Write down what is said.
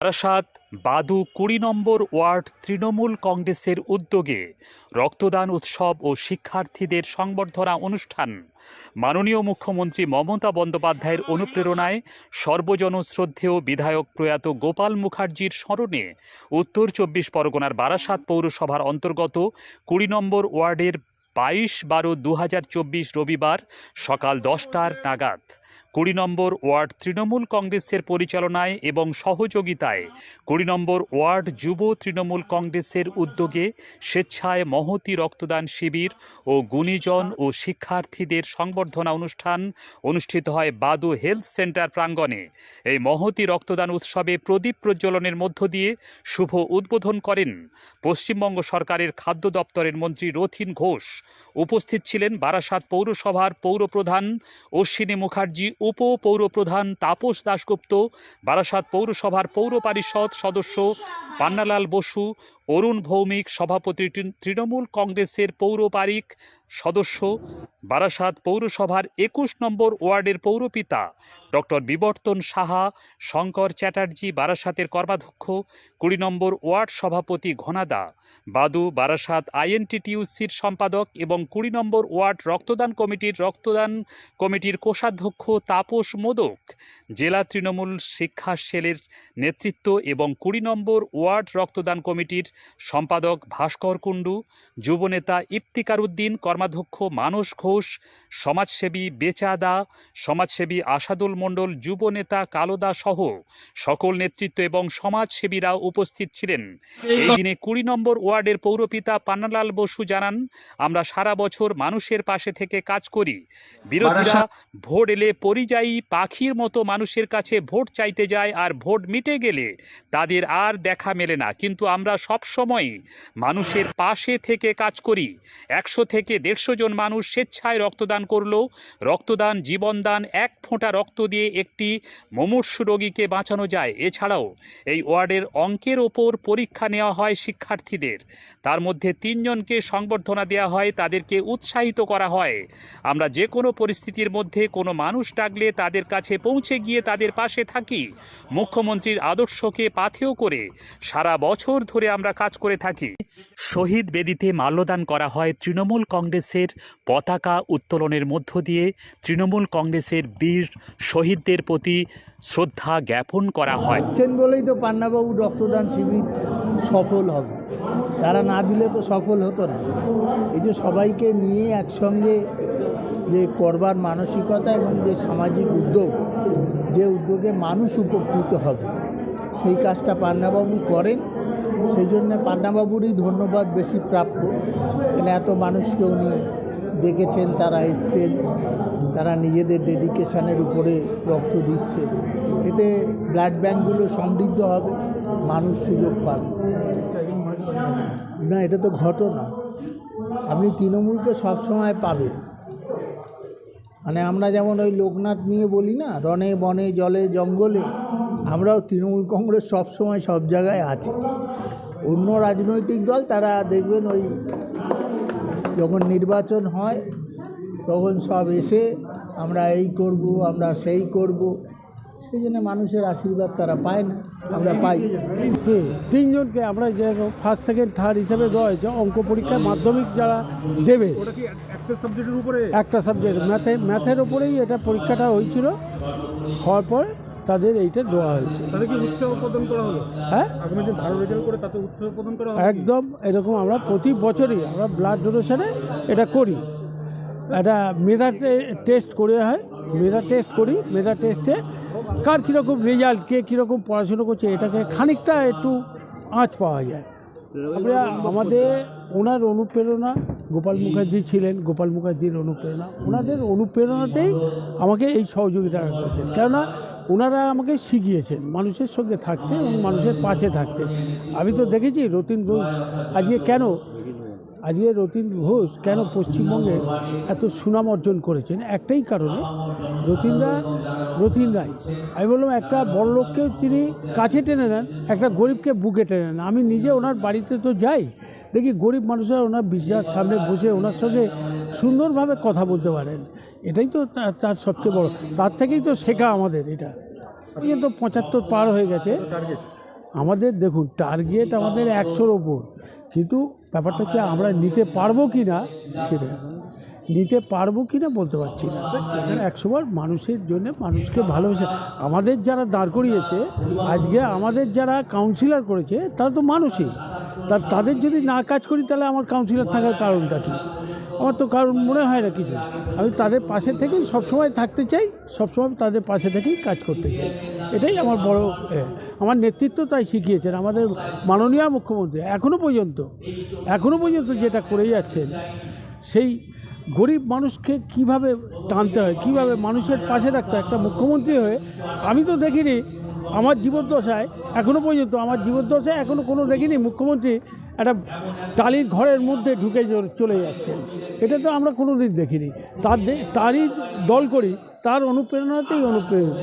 বারাসাত বাদু কুড়ি নম্বর ওয়ার্ড তৃণমূল কংগ্রেসের উদ্যোগে রক্তদান উৎসব ও শিক্ষার্থীদের সংবর্ধনা অনুষ্ঠান। মাননীয় মুখ্যমন্ত্রী মমতা বন্দ্যোপাধ্যায়ের অনুপ্রেরণায় সর্বজন শ্রদ্ধেয় বিধায়ক প্রয়াত গোপাল মুখার্জির স্মরণে উত্তর চব্বিশ পরগনার বারাসাত পৌরসভার অন্তর্গত কুড়ি নম্বর ওয়ার্ডের বাইশ বারো দু রবিবার সকাল দশটার নাগাদ কুড়ি নম্বর ওয়ার্ড তৃণমূল কংগ্রেসের পরিচালনায় এবং সহযোগিতায়। কুড়ি নম্বর ওয়ার্ড যুব তৃণমূল কংগ্রেসের উদ্যোগে স্বেচ্ছায় মহতি রক্তদান শিবির ও গুণীজন ও শিক্ষার্থীদের সংবর্ধনা অনুষ্ঠান অনুষ্ঠিত হয় বাদু হেলথ সেন্টার প্রাঙ্গণে। এই মহতি রক্তদান উৎসবে প্রদীপ প্রজ্বলনের মধ্য দিয়ে শুভ উদ্বোধন করেন পশ্চিমবঙ্গ সরকারের খাদ্য দপ্তরের মন্ত্রী রথিন ঘোষ। উপস্থিত ছিলেন বারাসাত পৌরসভার পৌরপ্রধান অশ্বিনী মুখার্জি উপ পৌরপ্রধান তাপস দাশগুপ্ত, বারাসাত পৌরসভার পৌর পরিষদ সদস্য পান্নালাল বসু, অরুণ ভৌমিক সভাপতি তৃণমূল কংগ্রেসের পৌরপারিক সদস্য, বারাসাত পৌরসভার একুশ নম্বর ওয়ার্ডের পৌরপিতা ডক্টর বিবর্তন সাহা, শঙ্কর চ্যাটার্জি বারাসাতের কর্মাধ্যক্ষ, কুড়ি নম্বর ওয়ার্ড সভাপতি ঘনাদা, বাদু বারাসাত আইএনটিটিউসির সম্পাদক এবং কুড়ি নম্বর ওয়ার্ড রক্তদান কমিটির রক্তদান কমিটির কোষাধ্যক্ষ তাপস মোদক, জেলা তৃণমূল শিক্ষা সেলের নেতৃত্ব এবং কুড়ি নম্বর ওয়ার্ড রক্তদান কমিটির সম্পাদক ভাস্কর কুণ্ডু যুবনেতা ইফতিকার উদ্দিন কর্মাধ্যক্ষ মানস ঘোষ সমাজসেবী বেচাদা সমাজসেবী আসাদুল মণ্ডল যুবনেতা কালোদা সহ সকল নেতৃত্ব এবং সমাজসেবীরা উপস্থিত ছিলেন। এই দিনে কুড়ি নম্বর ওয়ার্ডের পৌরপিতা পান্নালাল বসু জানান আমরা সারা বছর মানুষের পাশে থেকে কাজ করি। বিরোধীরা ভোট এলে পরিযায়ী পাখির মতো মানুষের কাছে ভোট চাইতে যায় আর ভোট মিটে গেলে তাদের আর দেখা মেলে না। কিন্তু আমরা সব সময় মানুষের পাশে থেকে কাজ করি। একশো থেকে দেড়শো জন মানুষ স্বেচ্ছায় রক্তদান করল। রক্তদান, জীবনদান, এক ফোঁটা রক্ত দিয়ে একটি মুমূর্ষু রোগীকে বাঁচানো যায়। এছাড়াও এই ওয়ার্ডের অঙ্কের ওপর পরীক্ষা নেওয়া হয় শিক্ষার্থীদের। তার মধ্যে তিনজনকে সংবর্ধনা দেওয়া হয়, তাদেরকে উৎসাহিত করা হয়। আমরা যে কোনো পরিস্থিতির মধ্যে কোনো মানুষ ডাকলে তাদের কাছে পৌঁছে গিয়ে তাদের পাশে থাকি। মুখ্যমন্ত্রীর আদর্শকে পাথেয় করে সারা বছর ধরে আমরা কাজ করে থাকি। শহীদ বেদিতে মাল্যদান করা হয় তৃণমূল কংগ্রেসের পতাকা উত্তোলনের মধ্য দিয়ে। তৃণমূল কংগ্রেসের বীর শহীদদের প্রতি শ্রদ্ধা জ্ঞাপন করা হয়। বলেই তো পান্নাবাবু রক্তদান শিবির সফল হবে। তারা না দিলে তো সফল হতো না। এই যে সবাইকে নিয়ে একসঙ্গে যে করবার মানসিকতা এবং যে সামাজিক উদ্যোগ যে উদ্যোগে মানুষ উপকৃত হবে। সেই কাজটা পান্নাবাবু করেন। সেই জন্য পান্নাবাবুরই ধন্যবাদ বেশি প্রাপ্য। এখানে এত মানুষকে উনি ডেকেছেন তারা এসছেন, তারা নিজেদের ডেডিকেশানের উপরে রক্ত দিচ্ছে। এতে ব্লাড ব্যাঙ্কগুলো সমৃদ্ধ হবে, মানুষ সুযোগ পাবে। না, এটা তো ঘটনা। আপনি তৃণমূলকে সবসময় পাবেন। মানে আমরা যেমন ওই লোকনাথ নিয়ে বলি না রনে বনে জলে জঙ্গলে, আমরাও তৃণমূল কংগ্রেস সবসময় সব জায়গায় আছি। অন্য রাজনৈতিক দল তারা দেখবেন ওই যখন নির্বাচন হয়, তখন সব এসে আমরা এই করব, আমরা সেই করব। সেই জন্য মানুষের আশীর্বাদ তারা পায় না আমরা পাই। তিনজনকে আমরা যে ফার্স্ট সেকেন্ড থার্ড হিসেবে দেওয়া হয়েছে অঙ্ক পরীক্ষায় মাধ্যমিক যারা দেবে একটা সাবজেক্টের উপরে? একটা সাবজেক্ট ম্যাথে ম্যাথের ওপরেই এটা পরীক্ষাটা হয়েছিল হওয়ার পর তাদের এইটা দেওয়া হয়েছে। হ্যাঁ? একদম এরকম আমরা প্রতি বছরই আমরা ব্লাড ডোনেশনে এটা করি। একটা মেধা টেস্ট করে হয়। মেধা টেস্ট করি। মেধা টেস্টে কার কীরকম রেজাল্ট কে কীরকম পড়াশুনো করছে, এটাকে খানিকটা একটু আঁচ পাওয়া যায়। আমরা আমাদের ওনার অনুপ্রেরণা, গোপাল মুখার্জি ছিলেন, গোপাল মুখার্জির অনুপ্রেরণা। ওনাদের অনুপ্রেরণাতেই আমাকে এই সহযোগিতা করেছেন। কেননা ওনারা আমাকে শিখিয়েছেন মানুষের সঙ্গে থাকতে এবং মানুষের পাশে থাকতে। আমি তো দেখেছি রতিন ঘোষ আজকে কেন আজকে রতিন ঘোষ কেন পশ্চিমবঙ্গে এত সুনাম অর্জন করেছেন? একটাই কারণে রতিনরা রতীন রায়। আমি বললাম, একটা বড় লোককে তিনি কাছে টেনে নেন, একটা গরিবকে বুকে টেনে নেন। আমি নিজে ওনার বাড়িতে তো যাই, দেখি গরিব মানুষরা ওনার বিশ্বাস সামনে বসে ওনার সঙ্গে সুন্দরভাবে কথা বলতে পারেন। এটাই তো তার সবচেয়ে বড়। তার থেকেই তো শেখা আমাদের এটা। এই তো পঁচাত্তর পার হয়ে গেছে। আমাদের দেখুন টার্গেট আমাদের একশোর ওপর। কিন্তু ব্যাপারটা হচ্ছে আমরা নিতে পারব কি না সেটা নিতে পারব কি না বলতে পারছি না। একশোবার মানুষের জন্য মানুষকে ভালোবেসে, আমাদের যারা দাঁড় করিয়েছে, আজকে আমাদের যারা কাউন্সিলর করেছে, তারা তো মানুষই। তা তাদের যদি না কাজ করি তাহলে আমার কাউন্সিলর থাকার কারণটা কী? আমার তো কারণ মনে হয় না কিছু। আমি তাদের পাশে থেকেই সবসময় থাকতে চাই, সবসময় তাদের পাশে থেকেই কাজ করতে চাই। এটাই আমার বড় আমার নেতৃত্ব তাই শিখিয়েছেন, আমাদের মাননীয় মুখ্যমন্ত্রী এখনও পর্যন্ত এখনও পর্যন্ত যেটা করে যাচ্ছেন, সেই গরিব মানুষকে কীভাবে টানতে হয়, কীভাবে মানুষের পাশে রাখতে হয়, একটা মুখ্যমন্ত্রী হয়ে, আমি তো দেখিনি, আমার জীবদ্দশায় এখনও পর্যন্ত আমার জীবদ্দশায় এখনও কোনো দেখিনি মুখ্যমন্ত্রী একটা টালির ঘরের মধ্যে ঢুকে চলে যাচ্ছে। এটা তো আমরা কোনো দিন দেখিনি। তার তারই দল করি, তার অনুপ্রেরণাতেই অনুপ্রেরিত